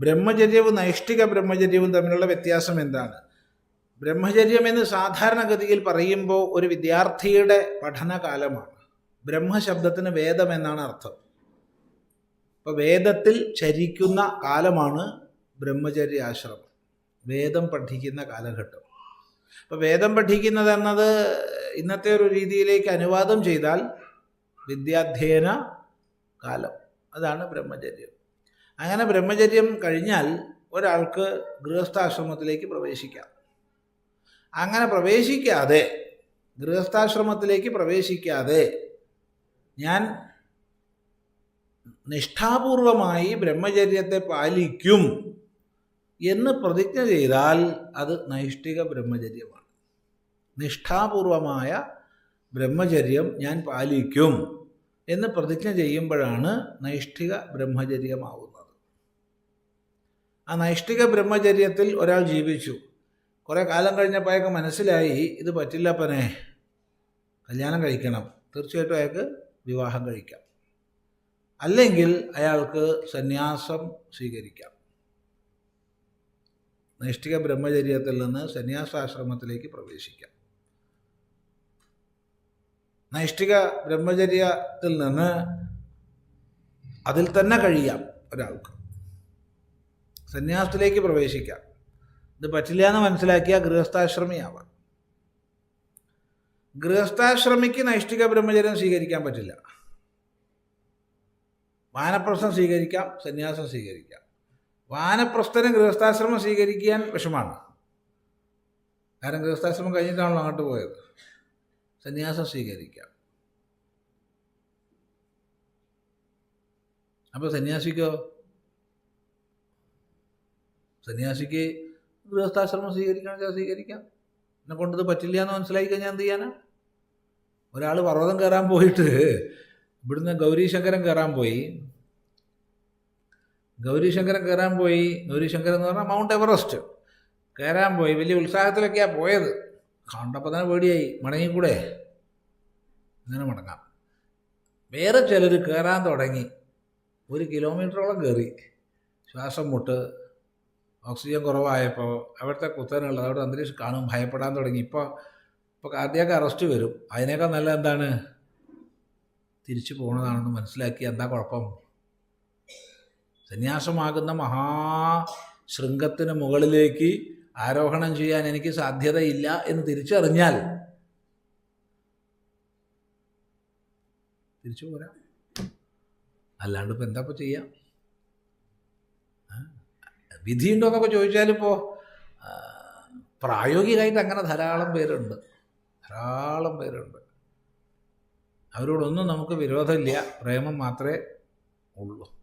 ബ്രഹ്മചര്യവും നൈഷ്ഠിക ബ്രഹ്മചര്യവും തമ്മിലുള്ള വ്യത്യാസം എന്താണ്? ബ്രഹ്മചര്യം എന്ന് സാധാരണഗതിയിൽ പറയുമ്പോൾ ഒരു വിദ്യാർത്ഥിയുടെ പഠനകാലമാണ്. ബ്രഹ്മശബ്ദത്തിന് വേദം എന്നാണ് അർത്ഥം. അപ്പോൾ വേദത്തിൽ ചരിക്കുന്ന കാലമാണ് ബ്രഹ്മചര്യാശ്രമം. വേദം പഠിക്കുന്ന കാലഘട്ടം. അപ്പോൾ വേദം പഠിക്കുന്നത് എന്നത് ഇന്നത്തെ ഒരു രീതിയിലേക്ക് അനുവാദം ചെയ്താൽ വിദ്യാധ്യയന കാലം. അതാണ് ബ്രഹ്മചര്യം. അങ്ങനെ ബ്രഹ്മചര്യം കഴിഞ്ഞാൽ ഒരാൾക്ക് ഗൃഹസ്ഥാശ്രമത്തിലേക്ക് പ്രവേശിക്കാം. അങ്ങനെ പ്രവേശിക്കാതെ ഗൃഹസ്ഥാശ്രമത്തിലേക്ക് പ്രവേശിക്കാതെ ഞാൻ നിഷ്ഠാപൂർവമായി ബ്രഹ്മചര്യത്തെ പാലിക്കും എന്ന് പ്രതിജ്ഞ ചെയ്താൽ അത് നൈഷ്ഠിക ബ്രഹ്മചര്യമാണ്. നിഷ്ഠാപൂർവമായ ബ്രഹ്മചര്യം ഞാൻ പാലിക്കും എന്ന് പ്രതിജ്ഞ ചെയ്യുമ്പോഴാണ് നൈഷ്ഠിക ബ്രഹ്മചര്യമാവുന്നത്. ആ നൈഷ്ഠിക ബ്രഹ്മചര്യത്തിൽ ഒരാൾ ജീവിച്ചു. കുറേ കാലം കഴിഞ്ഞപ്പോൾ അയാൾക്ക് മനസ്സിലായി ഇത് പറ്റില്ല പനെ കല്യാണം കഴിക്കണം. തീർച്ചയായിട്ടും അയാൾക്ക് വിവാഹം കഴിക്കാം. അല്ലെങ്കിൽ അയാൾക്ക് സന്യാസം സ്വീകരിക്കാം. നൈഷ്ഠിക ബ്രഹ്മചര്യത്തിൽ നിന്ന് സന്യാസാശ്രമത്തിലേക്ക് പ്രവേശിക്കാം. നൈഷ്ഠിക ബ്രഹ്മചര്യത്തിൽ നിന്ന് അതിൽ തന്നെ കഴിയാം ഒരാൾക്ക്. സന്യാസത്തിലേക്ക് പ്രവേശിക്കാം. ഇത് പറ്റില്ല എന്ന് മനസ്സിലാക്കിയ ഗൃഹസ്ഥാശ്രമിയാവാം. ഗൃഹസ്ഥാശ്രമിക്ക് നൈഷ്ഠിക ബ്രഹ്മചര്യം സ്വീകരിക്കാൻ പറ്റില്ല. വാനപ്രസ്ഥം സ്വീകരിക്കാം സന്യാസം സ്വീകരിക്കാം. വാനപ്രസ്ഥന് ഗൃഹസ്ഥാശ്രമം സ്വീകരിക്കാൻ വിഷമാണ് കാരണം ഗൃഹസ്ഥാശ്രമം കഴിഞ്ഞിട്ടാണല്ലോ അങ്ങോട്ട് പോയത്. സന്യാസം സ്വീകരിക്കാം. അപ്പോൾ സന്യാസിക്കോ? സന്യാസിക്ക് ഗൃഹസ്ഥാശ്രമം സ്വീകരിക്കണം വെച്ചാൽ സ്വീകരിക്കാം. എന്നെ കൊണ്ടത് പറ്റില്ല എന്ന് മനസ്സിലായി കഴിഞ്ഞാൽ എന്ത് ചെയ്യാനാ? ഒരാൾ പർവതം കയറാൻ പോയിട്ട് ഇവിടുന്ന് ഗൗരീശങ്കരൻ കയറാൻ പോയി. ഗൗരീശങ്കരൻ കയറാൻ പോയി. ഗൗരീശങ്കരൻ എന്ന് പറഞ്ഞാൽ മൗണ്ട് എവറസ്റ്റ്. കയറാൻ പോയി. വലിയ ഉത്സാഹത്തിലൊക്കെയാണ് പോയത്. കണ്ടപ്പോൾ തന്നെ പേടിയായി. മടങ്ങിക്കൂടെ അങ്ങനെ മടങ്ങാം. വേറെ ചിലർ കയറാൻ തുടങ്ങി. ഒരു കിലോമീറ്ററോളം കയറി. ശ്വാസം മുട്ട് ഓക്സിജൻ കുറവായപ്പോൾ അവിടുത്തെ കുത്തനുള്ളത് അവിടെ അന്തരീക്ഷം കാണും ഭയപ്പെടാൻ തുടങ്ങി. ഇപ്പോൾ ഇപ്പോൾ കാർഡിയാക്ക് അറസ്റ്റ് വരും. അതിനേക്കാൾ നല്ല എന്താണ്? തിരിച്ചു പോണതാണെന്ന് മനസ്സിലാക്കി എന്താ കുഴപ്പം? സന്യാസമാകുന്ന മഹാശൃംഗത്തിന് മുകളിലേക്ക് ആരോഹണം ചെയ്യാൻ എനിക്ക് സാധ്യതയില്ല എന്ന് തിരിച്ചറിഞ്ഞാൽ തിരിച്ചു പോരാ. അല്ലാണ്ട് ഇപ്പം എന്താ ഇപ്പോൾ ചെയ്യാം? വിധിയുണ്ടോ എന്നൊക്കെ ചോദിച്ചാലിപ്പോൾ പ്രായോഗികമായിട്ട് അങ്ങനെ ധാരാളം പേരുണ്ട്. ധാരാളം പേരുണ്ട്. അവരോടൊന്നും നമുക്ക് വിരോധമില്ല. പ്രേമം മാത്രമേ ഉള്ളൂ.